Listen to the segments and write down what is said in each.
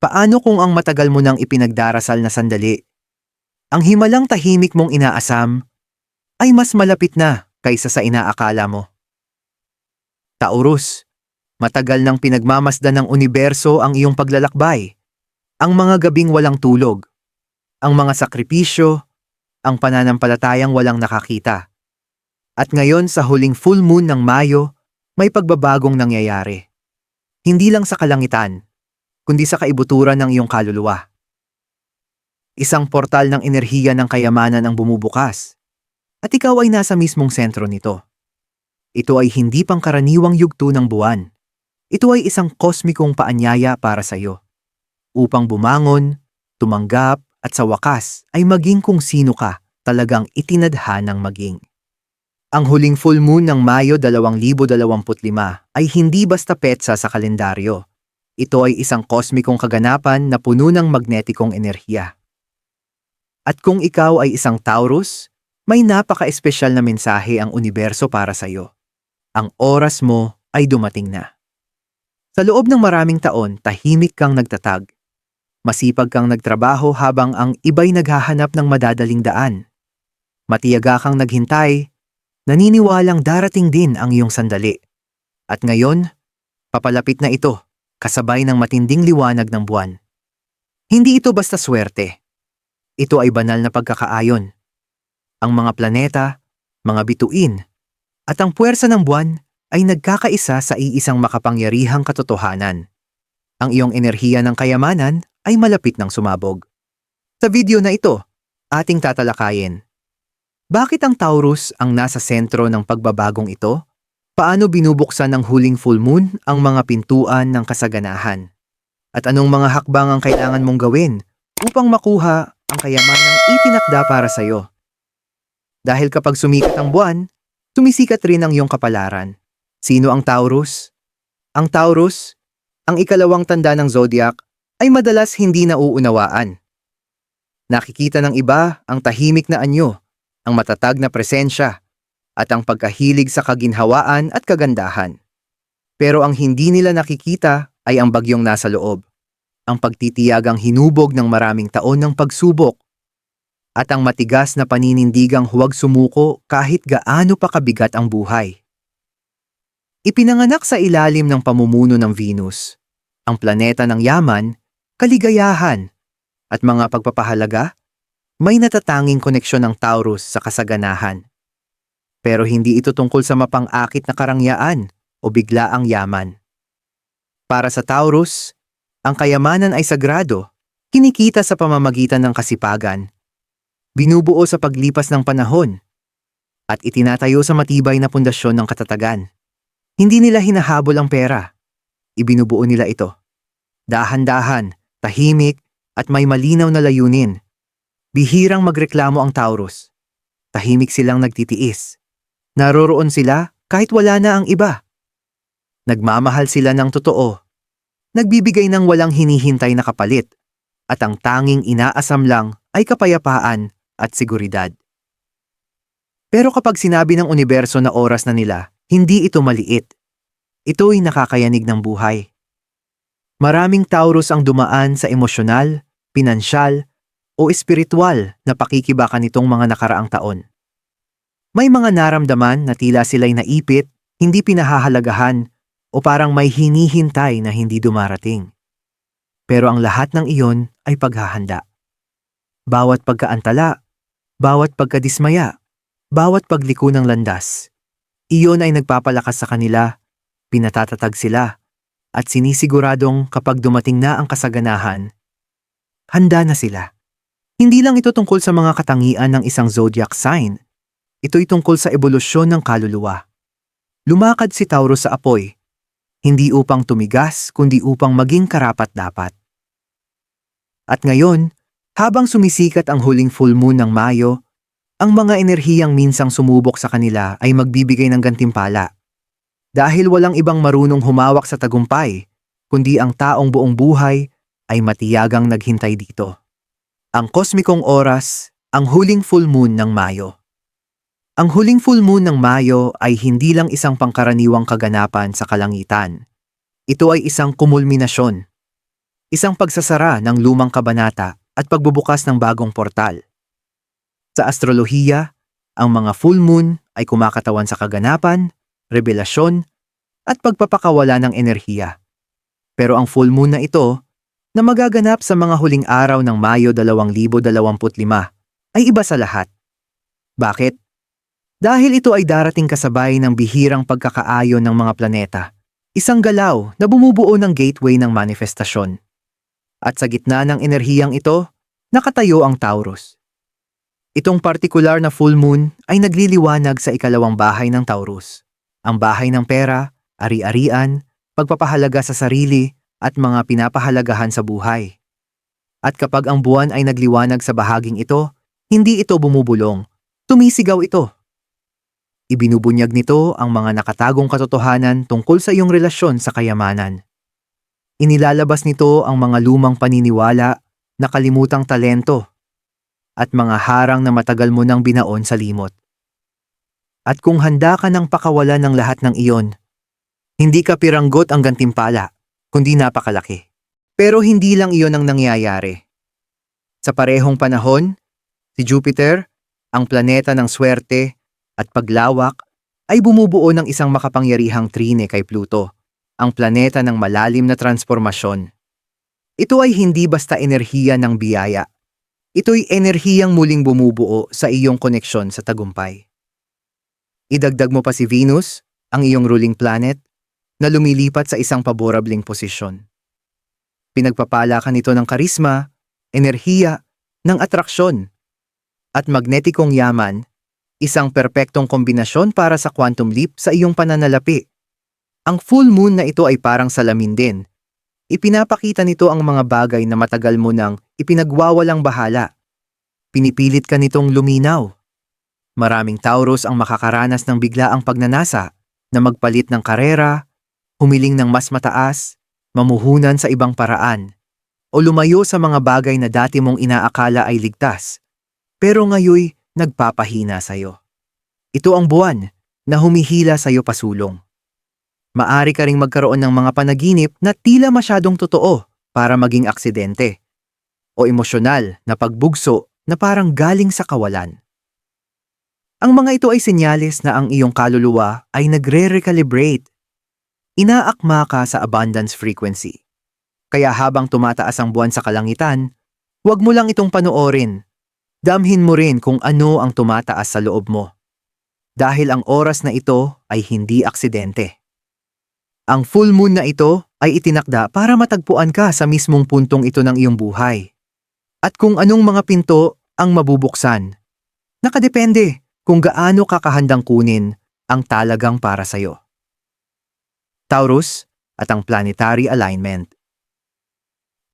Paano kung ang matagal mo nang ipinagdarasal na sandali? Ang himalang tahimik mong inaasam ay mas malapit na kaysa sa inaakala mo. Taurus, matagal nang pinagmamasdan ng universo ang iyong paglalakbay. Ang mga gabing walang tulog, ang mga sakripisyo, ang pananampalatayang walang nakakita. At ngayon sa huling full moon ng Mayo, may pagbabagong nangyayari. Hindi lang sa kalangitan, kundi sa kaibuturan ng iyong kaluluwa. Isang portal ng enerhiya ng kayamanan ang bumubukas, at ikaw ay nasa mismong sentro nito. Ito ay hindi pangkaraniwang yugto ng buwan. Ito ay isang kosmikong paanyaya para sa iyo. Upang bumangon, tumanggap, at sa wakas ay maging kung sino ka talagang itinadhanang maging. Ang huling full moon ng Mayo 2025 ay hindi basta petsa sa kalendaryo. Ito ay isang kosmikong kaganapan na puno ng magnetikong enerhiya. At kung ikaw ay isang Taurus, may napaka-espesyal na mensahe ang universo para sa iyo. Ang oras mo ay dumating na. Sa loob ng maraming taon, tahimik kang nagtatag. Masipag kang nagtrabaho habang ang iba'y naghahanap ng madadaling daan. Matiyaga kang naghintay, naniniwalang darating din ang iyong sandali. At ngayon, papalapit na ito, kasabay ng matinding liwanag ng buwan. Hindi ito basta swerte. Ito ay banal na pagkakaayon. Ang mga planeta, mga bituin, at ang puwersa ng buwan ay nagkakaisa sa iisang makapangyarihang katotohanan. Ang iyong enerhiya ng kayamanan ay malapit ng sumabog. Sa video na ito, ating tatalakayin. Bakit ang Taurus ang nasa sentro ng pagbabagong ito? Paano binubuksan ng huling full moon ang mga pintuan ng kasaganahan? At anong mga hakbang ang kailangan mong gawin upang makuha ang kayamanang itinakda para sa iyo? Dahil kapag sumikat ang buwan, sumisikat rin ang iyong kapalaran. Sino ang Taurus? Ang Taurus, ang ikalawang tanda ng zodiac, ay madalas hindi nauunawaan. Nakikita ng iba ang tahimik na anyo, ang matatag na presensya, at ang pagkahilig sa kaginhawaan at kagandahan. Pero ang hindi nila nakikita ay ang bagyong nasa loob, ang pagtitiyagang hinubog ng maraming taon ng pagsubok, at ang matigas na paninindigang huwag sumuko kahit gaano pa kabigat ang buhay. Ipinanganak sa ilalim ng pamumuno ng Venus, ang planeta ng yaman kaligayahan, at mga pagpapahalaga, may natatanging koneksyon ng Taurus sa kasaganahan. Pero hindi ito tungkol sa mapang-akit na karangyaan o biglaang yaman. Para sa Taurus, ang kayamanan ay sagrado, kinikita sa pamamagitan ng kasipagan, binubuo sa paglipas ng panahon, at itinatayo sa matibay na pundasyon ng katatagan. Hindi nila hinahabol ang pera, ibinubuo nila ito. Dahan-dahan, tahimik, at may malinaw na layunin. Bihirang magreklamo ang Taurus. Tahimik silang nagtitiis. Naroroon sila kahit wala na ang iba. Nagmamahal sila ng totoo. Nagbibigay ng walang hinihintay na kapalit. At ang tanging inaasam lang ay kapayapaan at seguridad. Pero kapag sinabi ng universo na oras na nila, hindi ito maliit. Ito'y nakakayanig ng buhay. Maraming Taurus ang dumaan sa emosyonal, pinansyal, o espiritual na pakikibakan nitong mga nakaraang taon. May mga naramdaman na tila sila'y naipit, hindi pinahahalagahan, o parang may hinihintay na hindi dumarating. Pero ang lahat ng iyon ay paghahanda. Bawat pagkaantala, bawat pagkadismaya, bawat pagliko ng landas, iyon ay nagpapalakas sa kanila, pinatatatag sila, at sinisiguradong kapag dumating na ang kasaganahan, handa na sila. Hindi lang ito tungkol sa mga katangian ng isang zodiac sign. Ito'y tungkol sa ebolusyon ng kaluluwa. Lumakad si Taurus sa apoy, hindi upang tumigas kundi upang maging karapat-dapat. At ngayon, habang sumisikat ang huling full moon ng Mayo, ang mga enerhiyang minsang sumubok sa kanila ay magbibigay ng gantimpala. Dahil walang ibang marunong humawak sa tagumpay, kundi ang taong buong buhay ay matiyagang naghintay dito. Ang kosmikong oras, ang huling full moon ng Mayo. Ang huling full moon ng Mayo ay hindi lang isang pangkaraniwang kaganapan sa kalangitan. Ito ay isang kumulminasyon. isang pagsasara ng lumang kabanata at pagbubukas ng bagong portal. Sa astrolohiya, ang mga full moon ay kumakatawan sa kaganapan, revelasyon, at pagpapakawala ng enerhiya. Pero ang full moon na ito, na magaganap sa mga huling araw ng Mayo 2025, ay iba sa lahat. Bakit? Dahil ito ay darating kasabay ng bihirang pagkakaayon ng mga planeta, isang galaw na bumubuo ng gateway ng manifestasyon. At sa gitna ng enerhiyang ito, nakatayo ang Taurus. Itong partikular na full moon ay nagliliwanag sa ikalawang bahay ng Taurus, ang bahay ng pera, ari-arian, pagpapahalaga sa sarili, at mga pinapahalagahan sa buhay. At kapag ang buwan ay nagliwanag sa bahaging ito, hindi ito bumubulong, tumisigaw ito. Ibinubunyag nito ang mga nakatagong katotohanan tungkol sa iyong relasyon sa kayamanan. Inilalabas nito ang mga lumang paniniwala, nakalimutang talento, at mga harang na matagal mo nang binaon sa limot. At kung handa ka ng pakawalan ng lahat ng iyon, hindi ka piranggot ang gantimpala, kundi napakalaki. Pero hindi lang iyon ang nangyayari. Sa parehong panahon, si Jupiter, ang planeta ng swerte at paglawak, ay bumubuo ng isang makapangyarihang trine kay Pluto, ang planeta ng malalim na transformasyon. Ito ay hindi basta enerhiya ng biyaya. Ito'y enerhiyang muling bumubuo sa iyong koneksyon sa tagumpay. Idagdag mo pa si Venus, ang iyong ruling planet, na lumilipat sa isang paborableng posisyon. Pinagpapala ka nito ng karisma, enerhiya, ng atraksyon, at magnetikong yaman, isang perpektong kombinasyon para sa quantum leap sa iyong pananalapi. Ang full moon na ito ay parang salamin din. Ipinapakita nito ang mga bagay na matagal mo nang ipinagwawalang bahala. Pinipilit ka nitong luminaw. Maraming Taurus ang makakaranas ng biglaang pagnanasa na magpalit ng karera, humiling ng mas mataas, mamuhunan sa ibang paraan, o lumayo sa mga bagay na dati mong inaakala ay ligtas, pero ngayoy nagpapahina sa'yo. Ito ang buwan na humihila sa'yo pasulong. Maari ka ring magkaroon ng mga panaginip na tila masyadong totoo para maging aksidente, o emosyonal na pagbugso na parang galing sa kawalan. Ang mga ito ay senyales na ang iyong kaluluwa ay nagre-recalibrate. Inaakma ka sa abundance frequency. Kaya habang tumataas ang buwan sa kalangitan, huwag mo lang itong panoorin. Damhin mo rin kung ano ang tumataas sa loob mo. Dahil ang oras na ito ay hindi aksidente. Ang full moon na ito ay itinakda para matagpuan ka sa mismong puntong ito ng iyong buhay. At kung anong mga pinto ang mabubuksan. Nakadepende kung gaano kakahandang kunin ang talagang para sa'yo. Taurus at ang planetary alignment.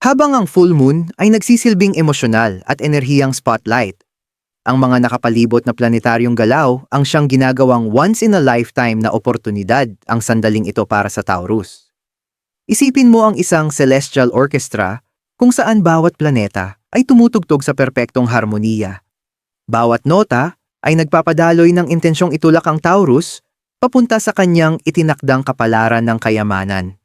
Habang ang full moon ay nagsisilbing emosyonal at enerhiyang spotlight, ang mga nakapalibot na planetaryong galaw ang siyang ginagawang once-in-a-lifetime na oportunidad ang sandaling ito para sa Taurus. Isipin mo ang isang celestial orchestra kung saan bawat planeta ay tumutugtog sa perpektong harmoniya. Bawat nota ay nagpapadaloy ng intensyong itulak ang Taurus papunta sa kanyang itinakdang kapalaran ng kayamanan.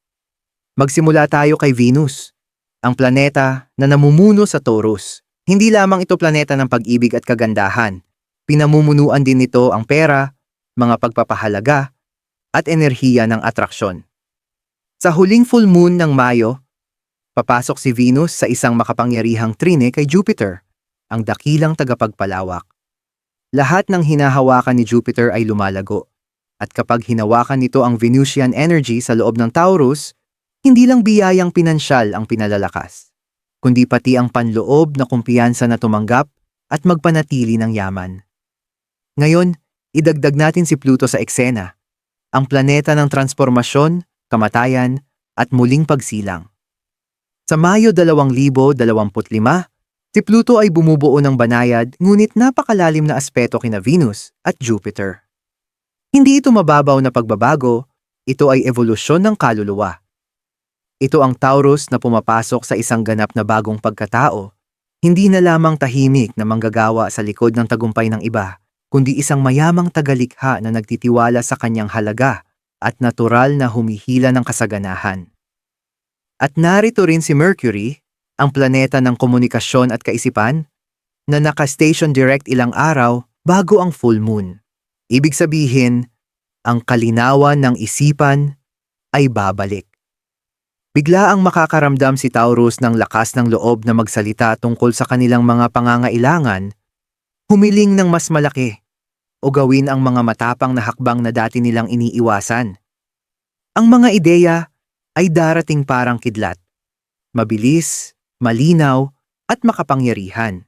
Magsimula tayo kay Venus, ang planeta na namumuno sa Taurus. Hindi lamang ito planeta ng pag-ibig at kagandahan. Pinamumunuan din nito ang pera, mga pagpapahalaga, at enerhiya ng atraksyon. Sa huling full moon ng Mayo, papasok si Venus sa isang makapangyarihang trine kay Jupiter, ang dakilang tagapagpalawak. Lahat ng hinahawakan ni Jupiter ay lumalago. At kapag hinawakan nito ang Venusian energy sa loob ng Taurus, hindi lang biyayang pinansyal ang pinalalakas kundi pati ang panloob na kumpiyansa na tumanggap at magpanatili ng yaman. Ngayon, idagdag natin si Pluto sa eksena, ang planeta ng transformasyon, kamatayan, at muling pagsilang. Sa Mayo 2025, si Pluto ay bumubuo ng banayad ngunit napakalalim na aspeto kina Venus at Jupiter. Hindi ito mababaw na pagbabago, ito ay evolusyon ng kaluluwa. Ito ang Taurus na pumapasok sa isang ganap na bagong pagkatao, hindi na lamang tahimik na manggagawa sa likod ng tagumpay ng iba, kundi isang mayamang tagalikha na nagtitiwala sa kanyang halaga at natural na humihila ng kasaganahan. At narito rin si Mercury, ang planeta ng komunikasyon at kaisipan, na naka-station direct ilang araw bago ang full moon. Ibig sabihin, ang kalinawan ng isipan ay babalik. Bigla ang makakaramdam si Taurus ng lakas ng loob na magsalita tungkol sa kanilang mga pangangailangan, humiling ng mas malaki, o gawin ang mga matapang na hakbang na dati nilang iniiwasan. Ang mga ideya ay darating parang kidlat. Mabilis, malinaw, at makapangyarihan.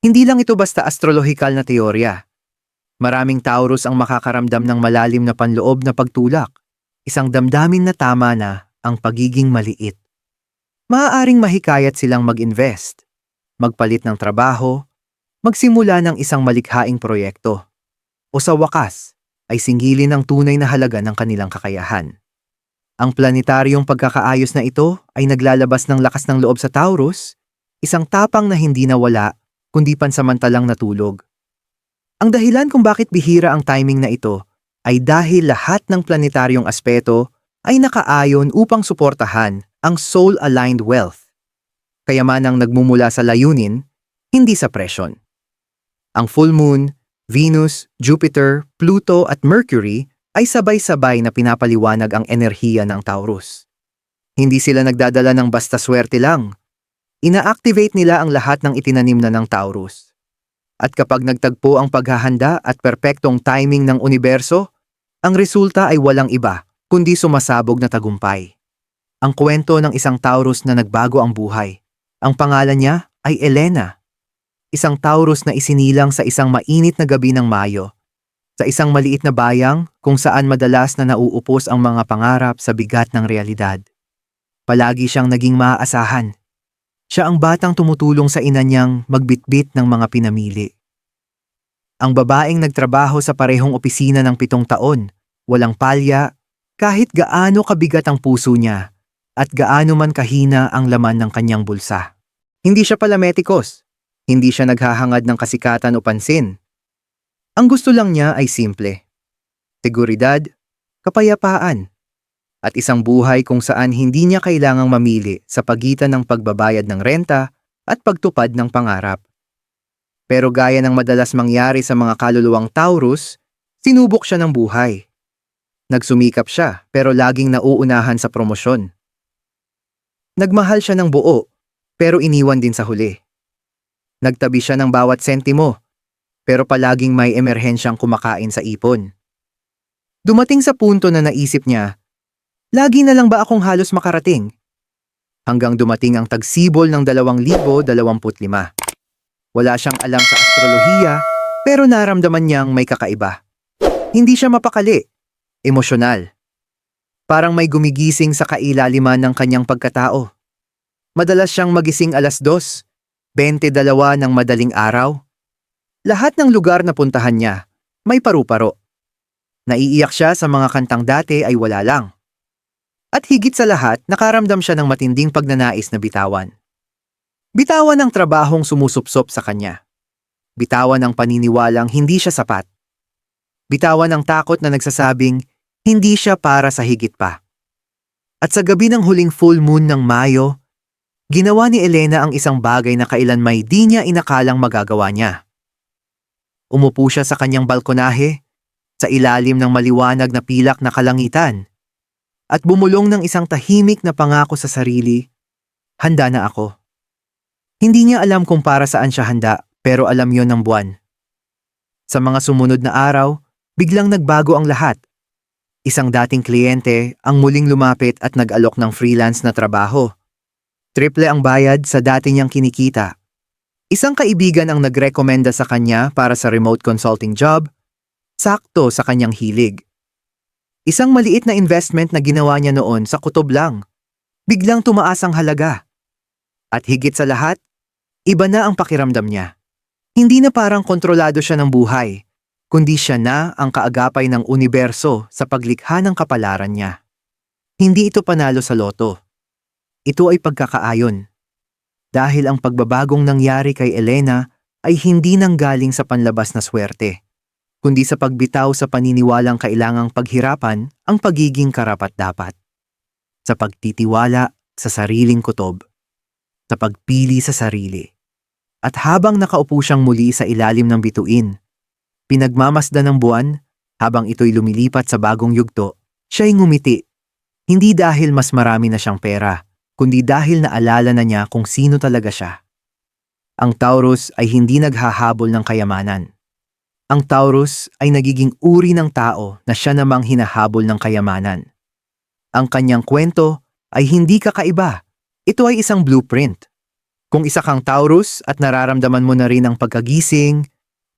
Hindi lang ito basta astrolohikal na teorya. Maraming Taurus ang makakaramdam ng malalim na panloob na pagtulak, isang damdamin na tama na ang pagiging maliit. Maaaring mahikayat silang mag-invest, magpalit ng trabaho, magsimula ng isang malikhaing proyekto, o sa wakas ay singilin ang tunay na halaga ng kanilang kakayahan. Ang planetaryong pagkakaayos na ito ay naglalabas ng lakas ng loob sa Taurus, isang tapang na hindi nawala kundi pansamantalang natulog. Ang dahilan kung bakit bihira ang timing na ito ay dahil lahat ng planetaryong aspeto ay nakaayon upang suportahan ang soul-aligned wealth. Kayamanang nagmumula sa layunin, hindi sa presyon. Ang full moon, Venus, Jupiter, Pluto at Mercury ay sabay-sabay na pinapaliwanag ang enerhiya ng Taurus. Hindi sila nagdadala ng basta swerte lang. Ina-activate nila ang lahat ng itinanim na ng Taurus. At kapag nagtagpo ang paghahanda at perpektong timing ng universo, ang resulta ay walang iba kundi sumasabog na tagumpay. Ang kwento ng isang Taurus na nagbago ang buhay. Ang pangalan niya ay Elena. Isang Taurus na isinilang sa isang mainit na gabi ng Mayo. Sa isang maliit na bayang kung saan madalas na nauupos ang mga pangarap sa bigat ng realidad. Palagi siyang naging maaasahan. Siya ang batang tumutulong sa ina niyang magbitbit ng mga pinamili. Ang babaeng nagtrabaho sa parehong opisina ng pitong taon, walang palya kahit gaano kabigat ang puso niya at gaano man kahina ang laman ng kanyang bulsa. Hindi siya palametikos. Hindi siya naghahangad ng kasikatan o pansin. Ang gusto lang niya ay simple. Seguridad, kapayapaan, at isang buhay kung saan hindi niya kailangang mamili sa pagitan ng pagbabayad ng renta at pagtupad ng pangarap. Pero gaya ng madalas mangyari sa mga kaluluwang Taurus, sinubok siya ng buhay. Nagsumikap siya pero laging nauunahan sa promosyon. Nagmahal siya ng buo pero iniwan din sa huli. Nagtabi siya ng bawat sentimo pero palaging may emerhensyang kumakain sa ipon. Dumating sa punto na naisip niya, lagi na lang ba akong halos makarating? Hanggang dumating ang tagsibol ng 2025. Wala siyang alam sa astrolohiya pero naramdaman niyang may kakaiba. Hindi siya mapakali emosyonal. Parang may gumigising sa kailaliman ng kanyang pagkatao. Madalas siyang magising alas dos, 22 ng madaling araw. Lahat ng lugar na puntahan niya, may paru-paro. Naiiyak siya sa mga kantang dati ay wala lang. At higit sa lahat, nakaramdam siya ng matinding pagnanais na bitawan. Bitawan ang trabahong sumusupsop sa kanya. Bitawan ang paniniwalang hindi siya sapat. Bitawan ang takot na nagsasabing, hindi siya para sa higit pa. At sa gabi ng huling full moon ng Mayo, ginawa ni Elena ang isang bagay na kailan may di niya inakalang magagawa niya. Umupo siya sa kanyang balkonahe, sa ilalim ng maliwanag na pilak na kalangitan, at bumulong ng isang tahimik na pangako sa sarili, handa na ako. Hindi niya alam kung para saan siya handa, pero alam yon ng buwan. Sa mga sumunod na araw, biglang nagbago ang lahat. Isang dating kliyente ang muling lumapit at nag-alok ng freelance na trabaho. Triple ang bayad sa dati niyang kinikita. Isang kaibigan ang nagrekomenda sa kanya para sa remote consulting job, sakto sa kanyang hilig. Isang maliit na investment na ginawa niya noon sa kutob lang. Biglang tumaas ang halaga. At higit sa lahat, iba na ang pakiramdam niya. Hindi na parang kontrolado siya ng buhay kundi siya na ang kaagapay ng universo sa paglikha ng kapalaran niya. Hindi ito panalo sa loto. Ito ay pagkakaayon. Dahil ang pagbabagong nangyari kay Elena ay hindi nanggaling sa panlabas na swerte, kundi sa pagbitaw sa paniniwalang kailangang paghirapan ang pagiging karapat-dapat. Sa pagtitiwala sa sariling kutob, sa pagpili sa sarili. At habang nakaupo siyang muli sa ilalim ng bituin, pinagmamasdan ng buwan habang ito'y lumilipat sa bagong yugto, siya'y ngumiti. Hindi dahil mas marami na siyang pera, kundi dahil naalala na niya kung sino talaga siya. Ang Taurus ay hindi naghahabol ng kayamanan. Ang Taurus ay nagiging uri ng tao na siya namang hinahabol ng kayamanan. Ang kanyang kwento ay hindi kakaiba. Ito ay isang blueprint. Kung isa kang Taurus at nararamdaman mo na rin ang pagkagising,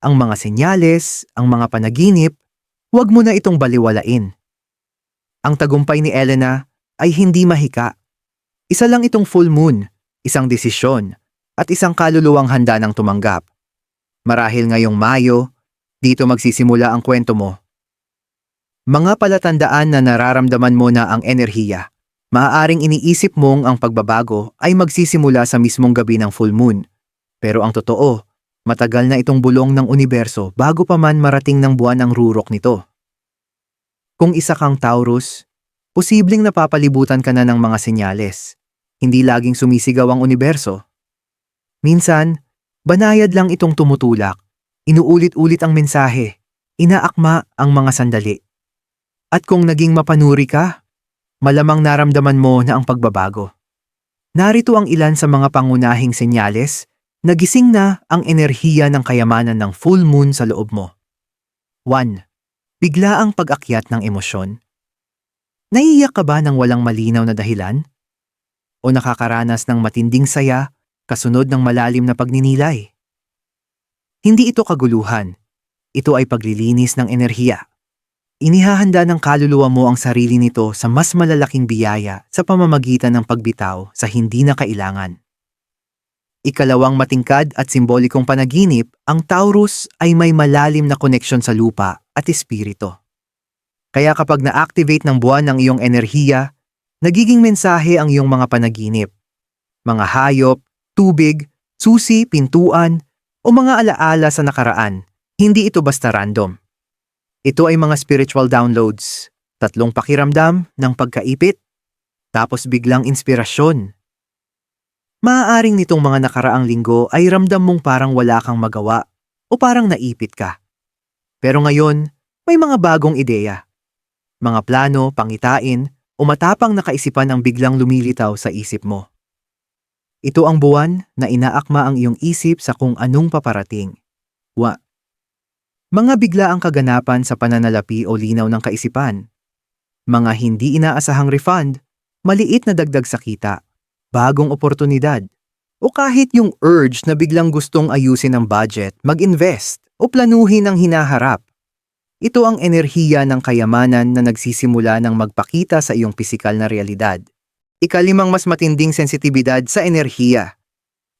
ang mga senyales, ang mga panaginip, huwag mo na itong baliwalain. Ang tagumpay ni Elena ay hindi mahika. Isa lang itong full moon, isang desisyon, at isang kaluluwang handa ng tumanggap. Marahil ngayong Mayo, dito magsisimula ang kwento mo. Mga palatandaan na nararamdaman mo na ang enerhiya. Maaaring iniisip mong ang pagbabago ay magsisimula sa mismong gabi ng full moon. Pero ang totoo, matagal na itong bulong ng universo bago pa man marating ng buwan ang rurok nito. Kung isa kang Taurus, posibleng napapalibutan ka na ng mga senyales. Hindi laging sumisigaw ang universo. Minsan, banayad lang itong tumutulak. Inuulit-ulit ang mensahe. Inaakma ang mga sandali. At kung naging mapanuri ka, malamang naramdaman mo na ang pagbabago. Narito ang ilan sa mga pangunahing senyales nagising na ang enerhiya ng kayamanan ng full moon sa loob mo. 1. Bigla ang pag-akyat ng emosyon. Naiiyak ka ba ng walang malinaw na dahilan? O nakakaranas ng matinding saya kasunod ng malalim na pagninilay. Hindi ito kaguluhan. Ito ay paglilinis ng enerhiya. Inihahanda ng kaluluwa mo ang sarili nito sa mas malalaking biyaya sa pamamagitan ng pagbitaw sa hindi na kailangan. Ikalawang matingkad at simbolikong panaginip, ang Taurus ay may malalim na koneksyon sa lupa at espirito. Kaya kapag na-activate ng buwan ang iyong enerhiya, nagiging mensahe ang iyong mga panaginip. Mga hayop, tubig, susi, pintuan, o mga alaala sa nakaraan, hindi ito basta random. Ito ay mga spiritual downloads, tatlong pakiramdam ng pagkaipit, tapos biglang inspirasyon. Maaaring nitong mga nakaraang linggo ay ramdam mong parang wala kang magawa o parang naipit ka. Pero ngayon, may mga bagong ideya. Mga plano, pangitain, o matapang na kaisipan ang biglang lumilitaw sa isip mo. Ito ang buwan na inaakma ang iyong isip sa kung anong paparating. Wa. Mga bigla ang kaganapan sa pananalapi o linaw ng kaisipan. Mga hindi inaasahang refund, maliit na dagdag sa kita, bagong oportunidad, o kahit yung urge na biglang gustong ayusin ang budget, mag-invest, o planuhin ang hinaharap. Ito ang enerhiya ng kayamanan na nagsisimula ng magpakita sa iyong pisikal na realidad. Ikalimang mas matinding sensitibidad sa enerhiya.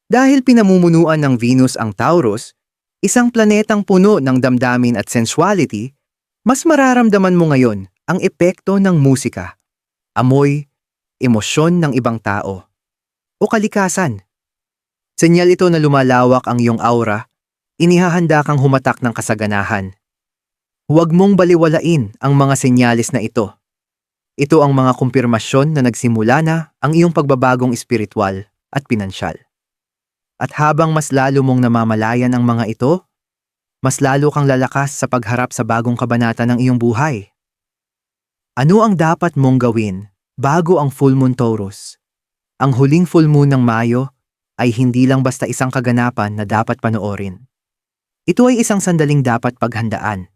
Dahil pinamumunuan ng Venus ang Taurus, isang planetang puno ng damdamin at sensuality, mas mararamdaman mo ngayon ang epekto ng musika, amoy, emosyon ng ibang tao, o kalikasan. Senyal ito na lumalawak ang iyong aura, inihahanda kang humatak ng kasaganahan. Huwag mong baliwalain ang mga senyalis na ito. Ito ang mga kumpirmasyon na nagsimula na ang iyong pagbabagong espiritual at pinansyal. At habang mas lalo mong namamalayan ang mga ito, mas lalo kang lalakas sa pagharap sa bagong kabanata ng iyong buhay. Ano ang dapat mong gawin bago ang full moon Taurus? Ang huling full moon ng Mayo ay hindi lang basta isang kaganapan na dapat panoorin. Ito ay isang sandaling dapat paghandaan.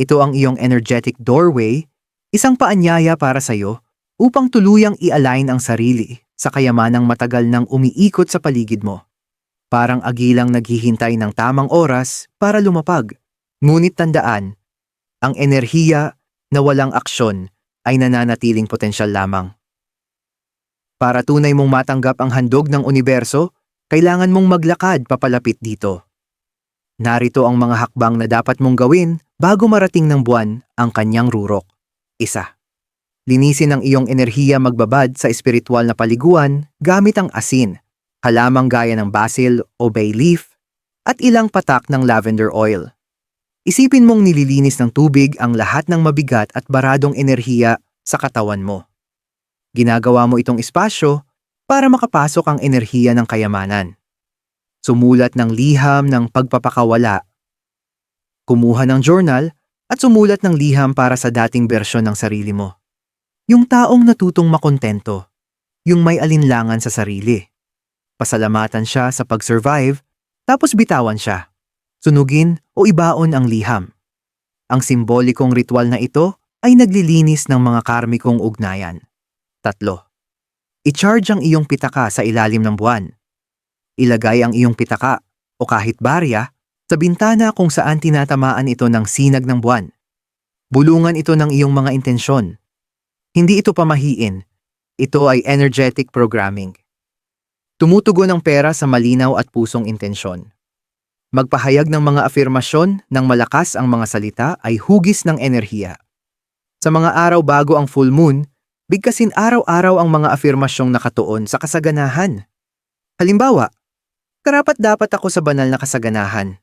Ito ang iyong energetic doorway, isang paanyaya para sa iyo upang tuluyang i-align ang sarili sa kayamanang matagal nang umiikot sa paligid mo. Parang agilang naghihintay ng tamang oras para lumapag. Ngunit tandaan, ang enerhiya na walang aksyon ay nananatiling potensyal lamang. Para tunay mong matanggap ang handog ng universo, kailangan mong maglakad papalapit dito. Narito ang mga hakbang na dapat mong gawin bago marating ng buwan ang kanyang rurok. Isa. Linisin ang iyong enerhiya magbabad sa espiritual na paliguan gamit ang asin, halamang gaya ng basil o bay leaf, at ilang patak ng lavender oil. Isipin mong nililinis ng tubig ang lahat ng mabigat at baradong enerhiya sa katawan mo. Ginagawa mo itong espasyo para makapasok ang enerhiya ng kayamanan. Sumulat ng liham ng pagpapakawala. Kumuha ng journal at sumulat ng liham para sa dating bersyon ng sarili mo. Yung taong natutong makontento. Yung may alinlangan sa sarili. Pasalamatan siya sa pag-survive, tapos bitawan siya. Sunugin o ibaon ang liham. Ang simbolikong ritual na ito ay naglilinis ng mga karmikong ugnayan. Tatlo. I-charge ang iyong pitaka sa ilalim ng buwan. Ilagay ang iyong pitaka o kahit barya sa bintana kung saan tinatamaan ito ng sinag ng buwan. Bulungan ito ng iyong mga intensyon. Hindi ito pamahiin. Ito ay energetic programming. Tumutugon ang pera sa malinaw at pusong intensyon. Magpahayag ng mga afirmasyon ng malakas ang mga salita ay hugis ng enerhiya. Sa mga araw bago ang full moon, bigkasin araw-araw ang mga afirmasyong nakatuon sa kasaganahan. Halimbawa, karapat dapat ako sa banal na kasaganahan.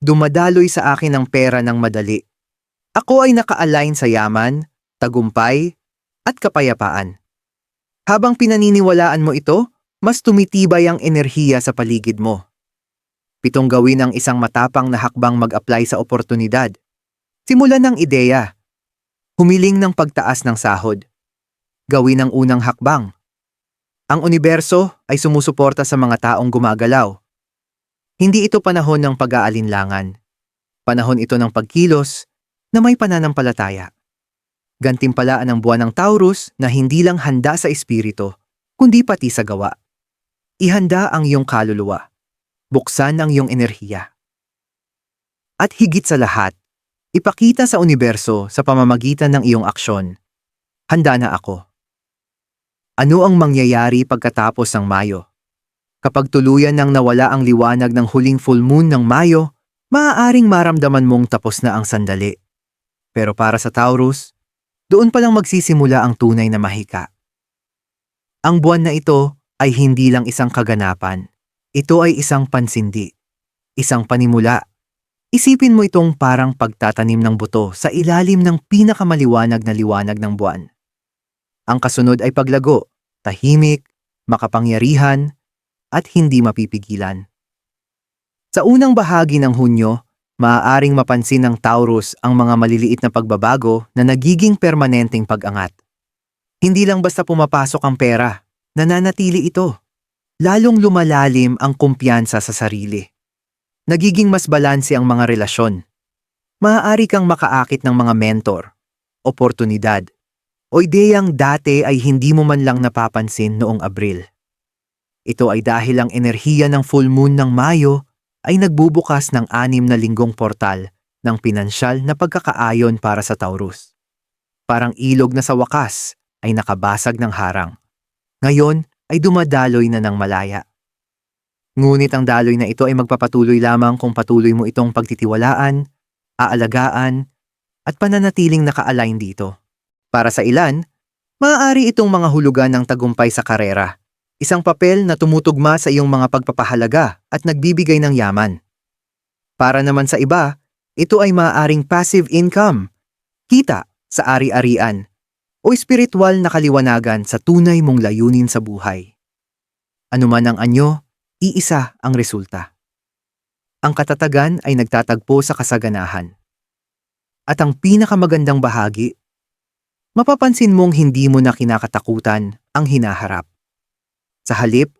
Dumadaloy sa akin ang pera ng madali. Ako ay naka-align sa yaman, tagumpay, at kapayapaan. Habang pinaniniwalaan mo ito, mas tumitibay ang enerhiya sa paligid mo. Pitong gawin ang isang matapang na hakbang mag-apply sa oportunidad. Simulan ng ideya. Humiling ng pagtaas ng sahod. Gawin ang unang hakbang. Ang universo ay sumusuporta sa mga taong gumagalaw. Hindi ito panahon ng pag-aalinlangan. Panahon ito ng pagkilos na may pananampalataya. Gantimpalaan ang buwan ng Taurus na hindi lang handa sa espiritu, kundi pati sa gawa. Ihanda ang iyong kaluluwa. Buksan ang iyong enerhiya. At higit sa lahat, ipakita sa universo sa pamamagitan ng iyong aksyon. Handa na ako. Ano ang mangyayari pagkatapos ng Mayo? Kapag tuluyan nang nawala ang liwanag ng huling full moon ng Mayo, maaaring maramdaman mong tapos na ang sandali. Pero para sa Taurus, doon pa lang magsisimula ang tunay na mahika. Ang buwan na ito ay hindi lang isang kaganapan. Ito ay isang pansindi. Isang panimula. Isipin mo itong parang pagtatanim ng buto sa ilalim ng pinakamaliwanag na liwanag ng buwan. Ang kasunod ay paglago, tahimik, makapangyarihan, at hindi mapipigilan. Sa unang bahagi ng Hunyo, maaaring mapansin ng Taurus ang mga maliliit na pagbabago na nagiging permanenteng pag-angat. Hindi lang basta pumapasok ang pera, nananatili ito. Lalong lumalalim ang kumpiyansa sa sarili. Nagiging mas balanse ang mga relasyon. Maaari kang makaakit ng mga mentor, oportunidad, o ideyang dati ay hindi mo man lang napapansin noong Abril. Ito ay dahil ang enerhiya ng full moon ng Mayo ay nagbubukas ng anim na linggong portal ng pinansyal na pagkakaayon para sa Taurus. Parang ilog na sa wakas ay nakabasag ng harang. Ngayon ay dumadaloy na ng malaya. Ngunit ang daloy na ito ay magpapatuloy lamang kung patuloy mo itong pagtitiwalaan, aalagaan, at pananatiling naka-align dito. Para sa ilan, maaari itong mga hulugan ng tagumpay sa karera Isang papel na tumutugma sa iyong mga pagpapahalaga at nagbibigay ng yaman. Para naman sa iba, ito ay maaaring passive income, kita sa ari-arian, o espiritual na kaliwanagan sa tunay mong layunin sa buhay. Ano man ang anyo, iisa ang resulta. Ang katatagan ay nagtatagpo sa kasaganahan. At ang pinakamagandang bahagi, mapapansin mong hindi mo na kinakatakutan ang hinaharap. Sa halip,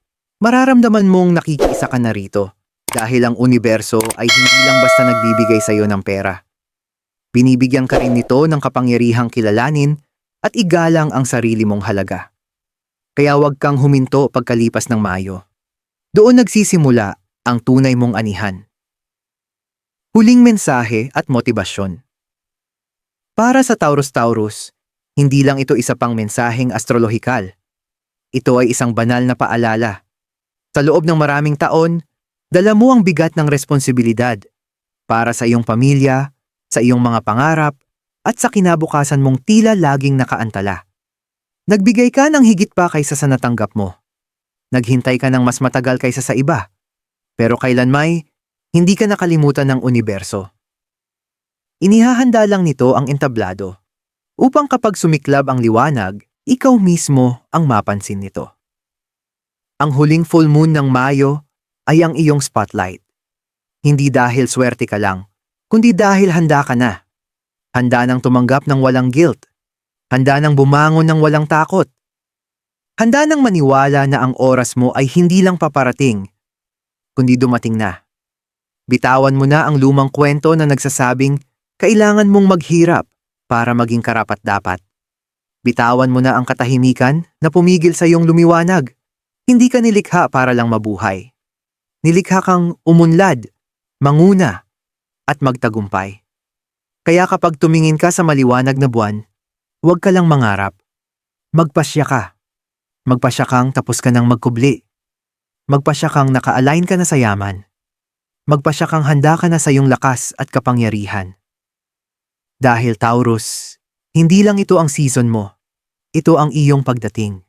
mararamdaman mong nakikiisa ka na rito dahil ang universo ay hindi lang basta nagbibigay sa iyo ng pera. Binibigyan ka rin nito ng kapangyarihang kilalanin at igalang ang sarili mong halaga. Kaya huwag kang huminto pagkalipas ng Mayo. Doon nagsisimula ang tunay mong anihan. Huling mensahe at motibasyon. Para sa Taurus Taurus, hindi lang ito isa pang mensaheng astrolohikal ito ay isang banal na paalala. Sa loob ng maraming taon, dala mo ang bigat ng responsibilidad para sa iyong pamilya, sa iyong mga pangarap, at sa kinabukasan mong tila laging nakaantala. Nagbigay ka ng higit pa kaysa sa natanggap mo. Naghintay ka ng mas matagal kaysa sa iba. Pero kailanmay, hindi ka nakalimutan ng universo. Inihahanda lang nito ang entablado upang kapag sumiklab ang liwanag, ikaw mismo ang mapansin nito. Ang huling full moon ng Mayo ay ang iyong spotlight. Hindi dahil swerte ka lang, kundi dahil handa ka na. Handa nang tumanggap ng walang guilt. Handa nang bumangon ng walang takot. Handa nang maniwala na ang oras mo ay hindi lang paparating, kundi dumating na. Bitawan mo na ang lumang kwento na nagsasabing kailangan mong maghirap para maging karapat-dapat. Bitawan mo na ang katahimikan na pumigil sa iyong lumiwanag. Hindi ka nilikha para lang mabuhay. Nilikha kang umunlad, manguna, at magtagumpay. Kaya kapag tumingin ka sa maliwanag na buwan, huwag ka lang mangarap. Magpasya ka. Magpasya kang tapos ka ng magkubli. Magpasya kang naka-align ka na sa yaman. Magpasya kang handa ka na sa iyong lakas at kapangyarihan. Dahil Taurus, hindi lang ito ang season mo. Ito ang iyong pagdating.